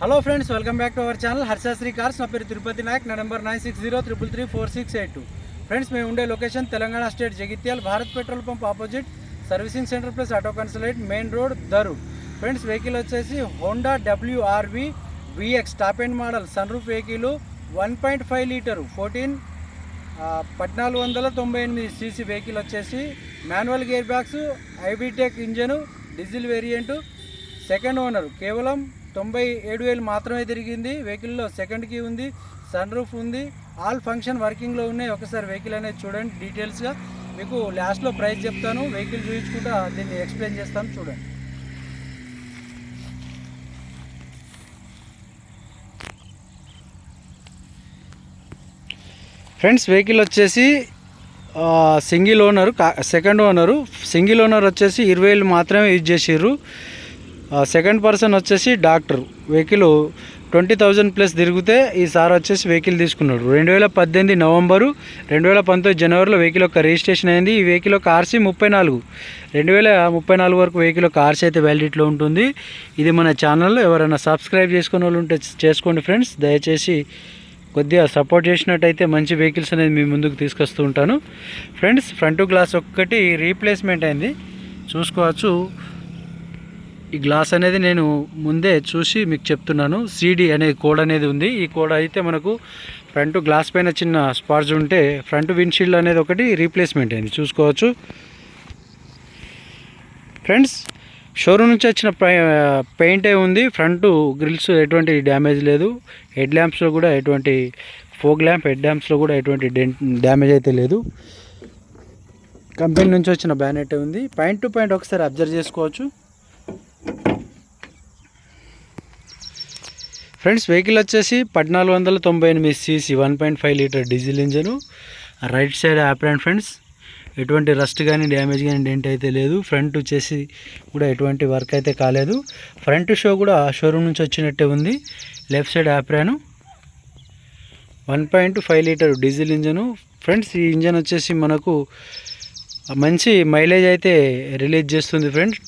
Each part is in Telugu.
Hello friends welcome back to our channel Harshashri cars నా పేరు తిరుపతి నాయక్ నా number nine six zero triple three four six eight two. Friends మేము ఉండే location Telangana state Jagtial Bharat petrol pump opposite servicing centre plus auto consulate main road దరు friends vehicle వచ్చేసి Honda WRV VX top end model sunroof vehicle one point five litre fourteen పద్నాలుగు వందల తొంభై ఎనిమిది సీసీ వెహికల్ వచ్చేసి manual gear bags iVTEC engine diesel variant second owner కేవలం తొంభై ఏడు వేలు మాత్రమే తిరిగింది. వెహికల్లో సెకండ్ కీ ఉంది సన్ రూఫ్ ఉంది. ఆల్ ఫంక్షన్ వర్కింగ్లో ఉన్నాయి. ఒకసారి వెహికల్ అనేది చూడండి డీటెయిల్స్గా. మీకు లాస్ట్లో ప్రైస్ చెప్తాను. వెహికల్ చూపించుకుంటా దీన్ని ఎక్స్ప్లెయిన్ చేస్తాను. చూడండి. ఫ్రెండ్స్ వెహికల్ వచ్చేసి సింగిల్ ఓనరు కా సెకండ్ ఓనరు. సింగిల్ ఓనర్ వచ్చేసి ఇరవై వేలు మాత్రమే యూజ్ చేసిర్రు. సెకండ్ పర్సన్ వచ్చేసి doctor. Vehicle twenty thousand plus తిరిగితే ఈ సార్ వచ్చేసి వెహికల్ తీసుకున్నాడు. రెండు వేల పద్దెనిమిది నవంబరు రెండు వేల పంతొమ్మిది జనవరిలో వెహికల్ యొక్క రిజిస్ట్రేషన్ అయింది. ఈ వెహికల్ యొక్క ఆర్సీ ముప్పై నాలుగు. రెండు వేల ముప్పై నాలుగు వరకు వెహికల్ యొక్క ఆర్సీ అయితే వ్యాలిడిటీలో ఉంటుంది. ఇది మన ఛానల్లో ఎవరైనా సబ్స్క్రైబ్ చేసుకునే వాళ్ళు ఉంటే చేసుకోండి ఫ్రెండ్స్. దయచేసి కొద్దిగా సపోర్ట్ చేసినట్టయితే మంచి వెహికల్స్ అనేది మీ ముందుకు తీసుకొస్తూ ఉంటాను. ఫ్రెండ్స్ ఫ్రంట్ గ్లాస్ ఒక్కటి రీప్లేస్మెంట్ అయింది. చూసుకోవచ్చు. ఈ గ్లాస్ అనేది నేను ముందే చూసి మీకు చెప్తున్నాను. సీడీ అనే కోడ్ అనేది ఉంది. ఈ కోడ్ అయితే మనకు ఫ్రంట్ గ్లాస్ పైన చిన్న స్పాట్స్ ఉంటే ఫ్రంట్ విండ్షీల్డ్ అనేది ఒకటి రీప్లేస్మెంట్ అయింది. చూసుకోవచ్చు. ఫ్రెండ్స్ షోరూమ్ నుంచి వచ్చిన పెయింటే ఉంది. ఫ్రంట్ గ్రిల్స్ ఎటువంటి డ్యామేజ్ లేదు. హెడ్ ల్యాంప్స్లో కూడా ఎటువంటి ఫోక్ ల్యాంప్ హెడ్ ల్యాంప్స్లో కూడా ఎటువంటి డ్యామేజ్ అయితే లేదు. కంపెనీ నుంచి వచ్చిన బ్యానెట్ ఉంది. పాయింట్ టు పాయింట్ ఒకసారి అబ్జర్వ్ చేసుకోవచ్చు. ఫ్రెండ్స్ వెహికల్ వచ్చేసి పద్నాలుగు వందల తొంభై ఎనిమిది CC one point five litre diesel engine. Right side apron friends ఎటువంటి రస్ట్ కానీ డ్యామేజ్ కానీ డెంట్ అయితే లేదు. ఫ్రంట్ వచ్చేసి కూడా ఎటువంటి వర్క్ అయితే కాలేదు. ఫ్రంట్ షో కూడా షోరూమ్ నుంచి వచ్చినట్టే ఉంది. Left side apron one point five litre diesel engine. Friends ఈ ఇంజన్ వచ్చేసి మనకు మంచి మైలేజ్ అయితే రిలీజ్ చేస్తుంది ఫ్రెండ్స్.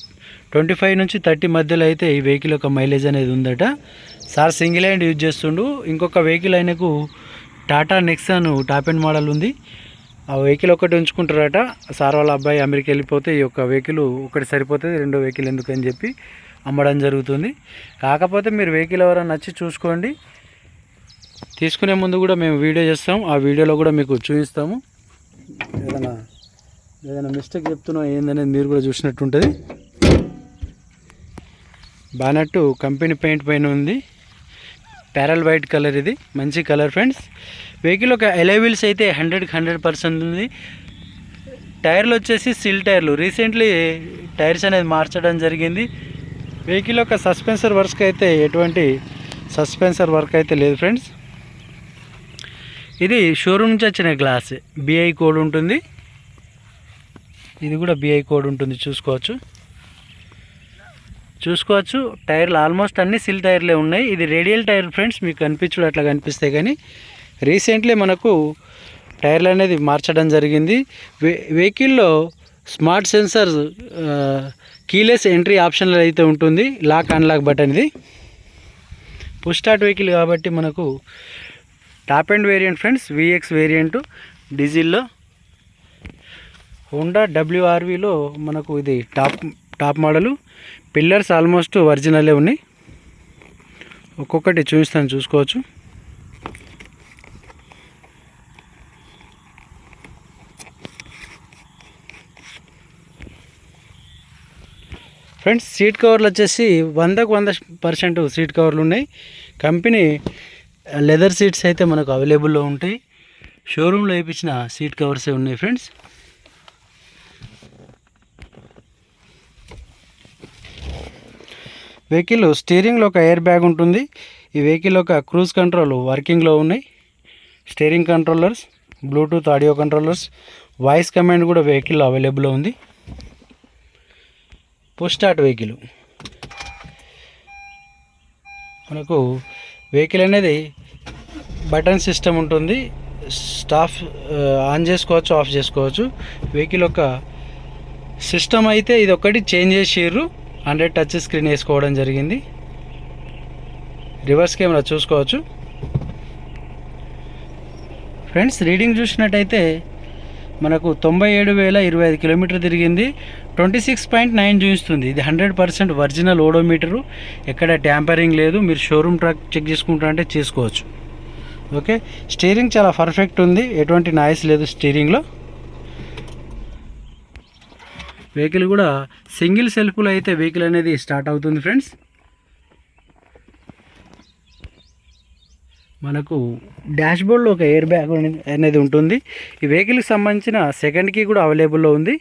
ట్వంటీ ఫైవ్ నుంచి థర్టీ మధ్యలో అయితే ఈ వెహికల్ యొక్క మైలేజ్ అనేది ఉందట. సార్ సింగిల్ హ్యాండ్ యూజ్ చేస్తుండు. ఇంకొక వెహికల్ ఆయనకు Tata Nexon top end model ఉంది. ఆ వెహికల్ ఒకటి ఉంచుకుంటారట. సార్ వాళ్ళ అబ్బాయి అమెరికా వెళ్ళిపోతే ఈ యొక్క వెహికల్ ఒకటి సరిపోతుంది రెండో వెహికల్ ఎందుకని చెప్పి అమ్మడం జరుగుతుంది. కాకపోతే మీరు వెహికల్ ఎవరైనా నచ్చి చూసుకోండి. తీసుకునే ముందు కూడా మేము వీడియో చేస్తాం. ఆ వీడియోలో కూడా మీకు చూపిస్తాము. ఏదైనా ఏదైనా మిస్టేక్ చెప్తున్నా ఏందనేది మీరు కూడా చూసినట్టుంటుంది. బానట్టు కంపెనీ పెయింట్ పైన ఉంది. ప్యారల్ వైట్ కలర్ ఇది. మంచి కలర్ ఫ్రెండ్స్. వెహికల్ ఒక ఎలైవిల్స్ అయితే హండ్రెడ్కి హండ్రెడ్ పర్సెంట్ ఉంది. టైర్లు వచ్చేసి సిల్ టైర్లు. రీసెంట్లీ టైర్స్ అనేది మార్చడం జరిగింది. వెహికల్ యొక్క సస్పెన్సర్ వర్క్ అయితే ఎటువంటి సస్పెన్సర్ వర్క్ అయితే లేదు ఫ్రెండ్స్. ఇది షోరూమ్ నుంచి వచ్చిన గ్లాస్. బిఐ కోడ్ ఉంటుంది. ఇది కూడా బిఐ కోడ్ ఉంటుంది చూసుకోవచ్చు. చూసుకోవచ్చు. టైర్లు ఆల్మోస్ట్ అన్ని సిల్ టైర్లే ఉన్నాయి. ఇది రేడియల్ టైర్ ఫ్రెండ్స్ మీకు కనిపించడం అట్లా కనిపిస్తాయి కానీ రీసెంట్లీ మనకు టైర్లు అనేది మార్చడం జరిగింది. వే వెహికల్లో స్మార్ట్ సెన్సర్ కీలెస్ ఎంట్రీ ఆప్షన్లో అయితే ఉంటుంది. లాక్ అన్లాక్ బటన్ ఇది. పుష్ స్టార్ట్ వెహికల్ కాబట్టి మనకు top end variant friends VX variant డీజిల్లో. Honda డబ్ల్యూఆర్వీలో మనకు ఇది top top model. Pillars almost ఒరిజినలే ఉన్నాయి. ఒక్కొక్కటి చూపిస్తాను చూసుకోవచ్చు. ఫ్రెండ్స్ సీట్ కవర్లు వచ్చేసి వందకు వంద పర్సెంట్ సీట్ కవర్లు ఉన్నాయి. కంపెనీ లెదర్ సీట్స్ అయితే మనకు అవైలబుల్లో ఉంటాయి. షోరూంలో వేయించిన సీట్ కవర్సే ఉన్నాయి ఫ్రెండ్స్. వెహికల్ స్టీరింగ్లో ఒక ఎయిర్ బ్యాగ్ ఉంటుంది. ఈ వెహికల్ ఒక క్రూజ్ కంట్రోల్ వర్కింగ్లో ఉన్నాయి. Steering controllers Bluetooth audio controllers voice command కూడా వెహికల్ అవైలబుల్లో ఉంది. Push start vehicle. మనకు వెహికల్ అనేది బటన్ సిస్టమ్ ఉంటుంది. స్టాఫ్ ఆన్ చేసుకోవచ్చు ఆఫ్ చేసుకోవచ్చు. వెహికల్ ఒక సిస్టమ్ అయితే ఇది ఒకటి చేంజ్ చేసిర్రు. హండ్రెడ్ టచ్ స్క్రీన్ వేసుకోవడం జరిగింది. రివర్స్ కెమెరా చూసుకోవచ్చు. ఫ్రెండ్స్ రీడింగ్ చూసినట్టయితే మనకు తొంభై ఏడు వేల ఇరవై ఐదు కిలోమీటర్ తిరిగింది. ట్వంటీ సిక్స్ పాయింట్ నైన్ చూపిస్తుంది. ఇది హండ్రెడ్ పర్సెంట్ ఒరిజినల్ ఓడోమీటరు. ఎక్కడ ట్యాంపరింగ్ లేదు. మీరు షోరూమ్ ట్రాక్ చెక్ చేసుకుంటారంటే చేసుకోవచ్చు. ఓకే? స్టీరింగ్ చాలా పర్ఫెక్ట్ ఉంది. ఎటువంటి నాయిస్ లేదు స్టీరింగ్లో. వెహికల్ కూడా సింగిల్ సెల్ఫ్లో అయితే వెహికల్ అనేది స్టార్ట్ అవుతుంది ఫ్రెండ్స్. మనకు డాష్బోర్డ్లో ఒక ఎయిర్ బ్యాగ్ అనేది- అనేది ఉంటుంది. ఈ వెహికల్కి సంబంధించిన సెకండ్కి కూడా అవైలబుల్లో ఉంది.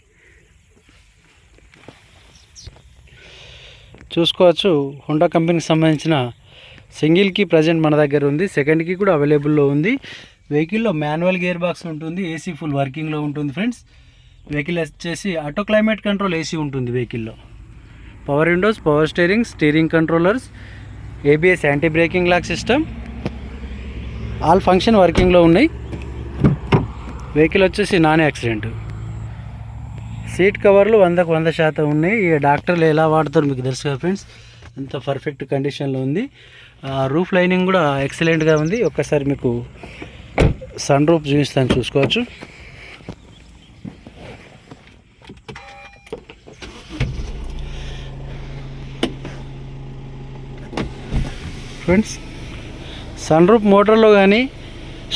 చూసుకోవచ్చు హోండా కంపెనీకి సంబంధించిన సింగిల్కి ప్రజెంట్ మన దగ్గర ఉంది. సెకండ్కి కూడా అవైలబుల్లో ఉంది. వెహికల్లో మాన్యువల్ గేర్ బాక్స్ ఉంటుంది ఏసీ ఫుల్ వర్కింగ్లో ఉంటుంది ఫ్రెండ్స్. వెహికల్ వచ్చేసి ఆటో క్లైమేట్ కంట్రోల్ ఏసీ ఉంటుంది వెహికల్లో. Power windows power steering steering controllers ABS anti braking lock system. All function వర్కింగ్లో ఉన్నాయి. వెహికల్ వచ్చేసి నాన్ యాక్సిడెంట్. సీట్ కవర్లు వందకు వంద శాతం ఉన్నాయి. ఈ డాక్టర్లు ఎలా వాడతారు మీకు తెలుసు కదా ఫ్రెండ్స్. అంత పర్ఫెక్ట్ కండిషన్లో ఉంది. రూఫ్ లైనింగ్ కూడా ఎక్సలెంట్గా ఉంది. ఒక్కసారి మీకు సన్ రూఫ్ చూపిస్తాను చూసుకోవచ్చు. ఫ్రెండ్స్. సన్ రూఫ్ మోటార్లో కానీ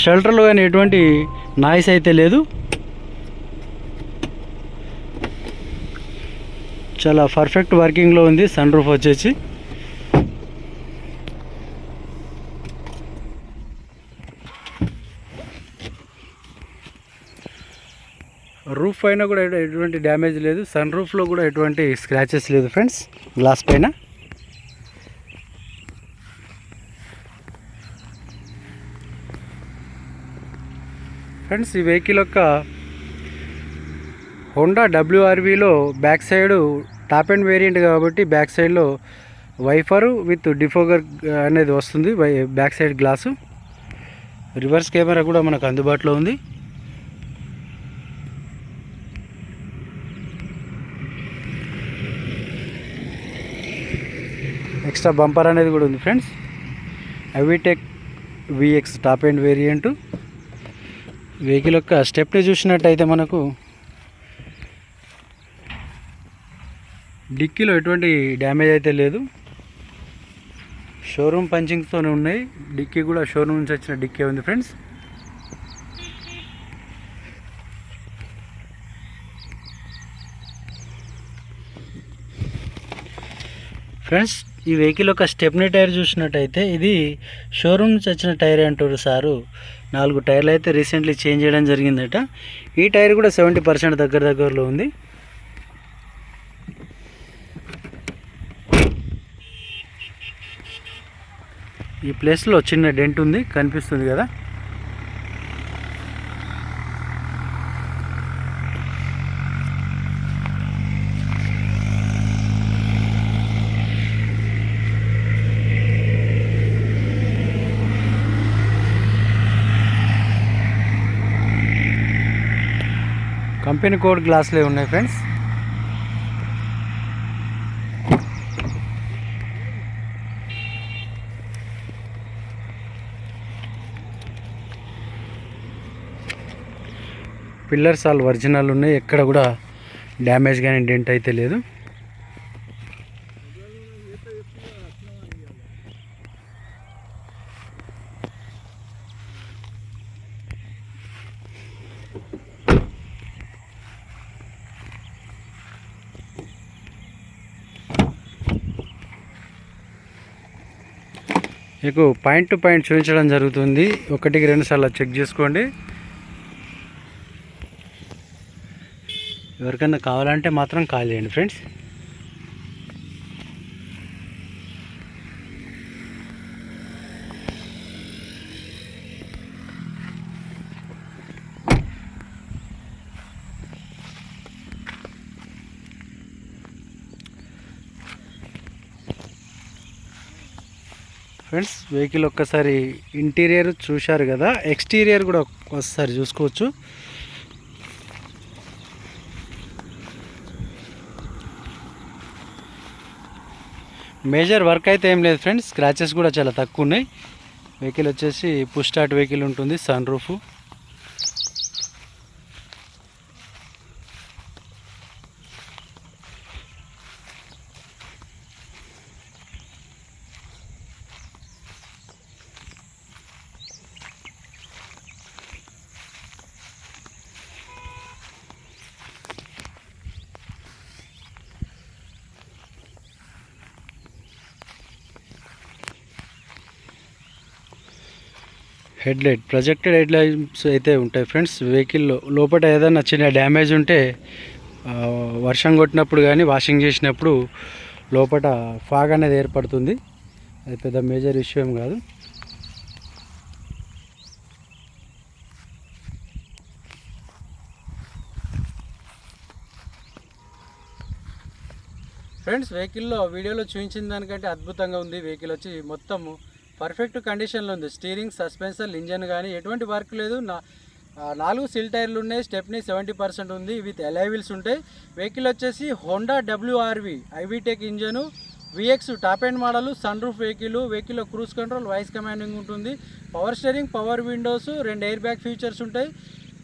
షెల్టర్లో కానీ ఎటువంటి నాయిస్ అయితే లేదు. చాలా పర్ఫెక్ట్ వర్కింగ్లో ఉంది సన్ రూఫ్ వచ్చేసి. రూఫ్ పైన కూడా ఎటువంటి డ్యామేజ్ లేదు. సన్ రూఫ్లో కూడా ఎటువంటి స్క్రాచెస్ లేదు ఫ్రెండ్స్. గ్లాస్ పైన. ఫ్రెండ్స్ ఈ వెహికల్ యొక్క Honda డబ్ల్యూఆర్వీలో back side top end variant కాబట్టి బ్యాక్ సైడ్లో వైఫరు విత్ డిఫోగర్ అనేది వస్తుంది why- back side glass. Reverse camera కూడా మనకు అందుబాటులో ఉంది. ఎక్స్ట్రా బంపర్ అనేది కూడా ఉంది friends. IVTEC VX top end variant. Vehicle యొక్క స్టెప్ని చూసినట్టయితే మనకు డిక్కీలో ఎటువంటి డ్యామేజ్ అయితే లేదు. షోరూమ్ పంచింగ్తోనే ఉన్నాయి. డిక్కీ కూడా షోరూమ్ నుంచి వచ్చిన డిక్కీ ఉంది ఫ్రెండ్స్. ఫ్రెండ్స్ ఈ వెహికల్ యొక్క స్టెప్నీ టైర్ చూసినట్టయితే ఇది షోరూమ్ నుంచి వచ్చిన టైర్ అంటారు సారు. నాలుగు టైర్లు అయితే రీసెంట్లీ చేంజ్ చేయడం జరిగిందట. ఈ టైర్ కూడా సెవెంటీ పర్సెంట్ దగ్గర దగ్గరలో ఉంది. ఈ ప్లేస్లో చిన్న డెంట్ ఉంది కనిపిస్తుంది కదా. కంపెనీ కోడ్ గ్లాసులే ఉన్నాయి ఫ్రెండ్స్. పిల్లర్స్ ఆల్ ఒరిజినల్ ఉన్నాయి. ఎక్కడ కూడా డ్యామేజ్ కానీ డెంట్ అయితే లేదు. మీకు పాయింట్ టు పాయింట్ చూపించడం జరుగుతుంది. ఒకటికి రెండు సార్లు చెక్ చేసుకోండి. ఎవరికైనా కావాలంటే మాత్రం కాల్ చేయండి ఫ్రెండ్స్. ఫ్రెండ్స్ వెహికల్ ఒక్కసారి ఇంటీరియర్ చూశారు కదా ఎక్స్టీరియర్ కూడా ఒకసారి చూసుకోవచ్చు. మేజర్ వర్క్ అయితే ఏం లేదు ఫ్రెండ్స్ స్క్రాచెస్ కూడా చాలా తక్కువ ఉన్నాయి. వెహికల్ వచ్చేసి పుష్ స్టార్ట్ వెహికల్ ఉంటుంది sun roof headlight projected headlights అయితే ఉంటాయి ఫ్రెండ్స్. వెహికల్లో లోపల ఏదైనా చిన్న డ్యామేజ్ ఉంటే వర్షం కొట్టినప్పుడు కానీ వాషింగ్ చేసినప్పుడు లోపల ఫాగ్ అనేది ఏర్పడుతుంది. అది పెద్ద మేజర్ ఇష్యూ ఏం కాదు. ఫ్రెండ్స్ వెహికల్లో వీడియోలో చూపించిన దానికంటే అద్భుతంగా ఉంది. వెహికల్ వచ్చి మొత్తం పర్ఫెక్ట్ కండిషన్లో ఉంది. స్టీరింగ్ సస్పెన్షన్ ఇంజన్ కానీ ఎటువంటి వర్క్ లేదు. నా నాలుగు సిల్ టైర్లు ఉన్నాయి. స్టెప్ని సెవెంటీ పర్సెంట్ ఉంది. విత్ ఎలైవిల్స్ ఉంటాయి. వెహికల్ వచ్చేసి Honda WRV iVTEC engine VX top and model sunroof vehicle వెహికల్లో క్రూజ్ కంట్రోల్ వాయిస్ కమాండింగ్ ఉంటుంది. పవర్ స్టీరింగ్ పవర్ విండోస్ రెండు ఎయిర్ బ్యాగ్ ఫీచర్స్ ఉంటాయి.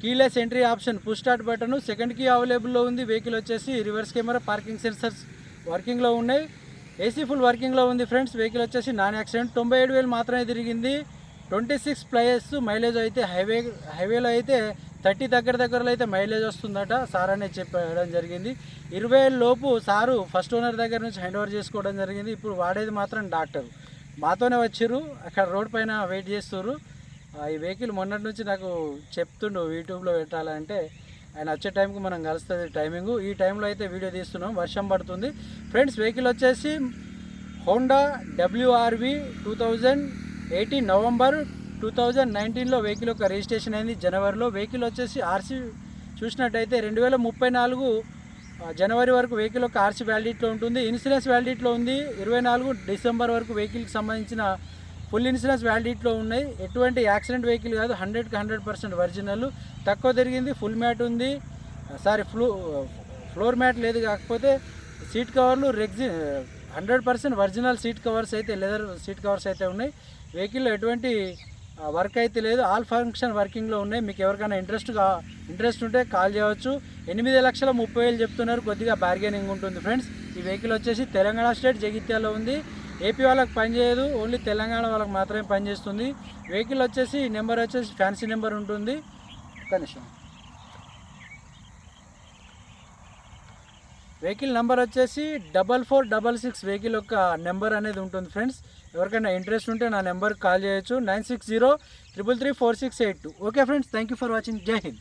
Keyless entry option push start button second key అవైలబుల్లో ఉంది. వెహికల్ వచ్చేసి రివర్స్ కెమెరా పార్కింగ్ సెన్సర్స్ వర్కింగ్లో ఉన్నాయి. ఏసీ ఫుల్ వర్కింగ్లో ఉంది ఫ్రెండ్స్. వెహికల్ వచ్చేసి నాన్ యాక్సిడెంట్. తొంభై ఏడు వేలు మాత్రమే తిరిగింది. ట్వంటీ సిక్స్ ప్లేయర్స్ మైలేజ్ అయితే హైవే హైవేలో అయితే థర్టీ దగ్గర దగ్గరలో అయితే మైలేజ్ వస్తుందట. సార్ అనేది చెప్పడం జరిగింది. ఇరవై లోపు సారు ఫస్ట్ ఓనర్ దగ్గర నుంచి హ్యాండ్ ఓవర్ చేసుకోవడం జరిగింది. ఇప్పుడు వాడేది మాత్రం డాక్టర్. మాతోనే వచ్చిర్రు. అక్కడ రోడ్ పైన వెయిట్ చేస్తున్నారు ఆ, ఈ వెహికల్ మొన్నటి నుంచి నాకు చెప్తుండు యూట్యూబ్లో పెట్టాలంటే ఆయన వచ్చే టైంకి మనం కలుస్తుంది టైమింగ్. ఈ టైంలో అయితే వీడియో తీస్తున్నాం. వర్షం పడుతుంది. ఫ్రెండ్స్ వెహికల్ వచ్చేసి Honda WRV two thousand eighteen November two thousand నైన్టీన్లో వెహికల్ యొక్క రిజిస్ట్రేషన్ అయింది. జనవరిలో వెహికల్ వచ్చేసి ఆర్సీ చూసినట్టయితే రెండు వేల ముప్పై నాలుగు జనవరి వరకు వెహికల్ యొక్క ఆర్సీ వ్యాలిడిటీలో ఉంటుంది. ఇన్సూరెన్స్ వ్యాలిడిటీలో ఉంది. ఇరవై నాలుగు డిసెంబర్ వరకు వెహికల్కి సంబంధించిన ఫుల్ ఇన్సూరెన్స్ వ్యాలిడిటీలో ఉన్నాయి. ఎటువంటి యాక్సిడెంట్ వెహికల్ కాదు. హండ్రెడ్కి హండ్రెడ్ పర్సెంట్ ఒరిజినల్. తక్కువ తిరిగింది ఫుల్ మ్యాట్ ఉంది. సారీ ఫ్లో ఫ్లోర్ మ్యాట్ లేదు కాకపోతే సీట్ కవర్లు రెగ్జి hundred percent original seat covers అయితే లెదర్ సీట్ కవర్స్ అయితే ఉన్నాయి. వెహికల్లో ఎటువంటి వర్క్ అయితే లేదు. ఆల్ ఫంక్షన్ వర్కింగ్లో ఉన్నాయి. మీకు ఎవరికైనా ఇంట్రెస్ట్ ఇంట్రెస్ట్ ఉంటే కాల్ చేయవచ్చు. ఎనిమిది లక్షల ముప్పై వేలు చెప్తున్నారు. కొద్దిగా బార్గెనింగ్ ఉంటుంది ఫ్రెండ్స్. ఈ వెహికల్ వచ్చేసి తెలంగాణ స్టేట్ జగిత్యాలో ఉంది. ఏపీ వాళ్ళకి పనిచేయదు ఓన్లీ తెలంగాణ వాళ్ళకి మాత్రమే పనిచేస్తుంది వెహికల్ వచ్చేసి నెంబర్ వచ్చేసి ఫ్యాన్సీ నెంబర్ ఉంటుంది. ఒక్క నిమిషం. వెహికల్ నెంబర్ వచ్చేసి double four double six vehicle యొక్క నెంబర్ అనేది ఉంటుంది ఫ్రెండ్స్ ఎవరికైనా ఇంట్రెస్ట్ ఉంటే నా నెంబర్కి కాల్ చేయొచ్చు. Nine six zero triple three four six eight two okay friends thank you for watching జై హింద్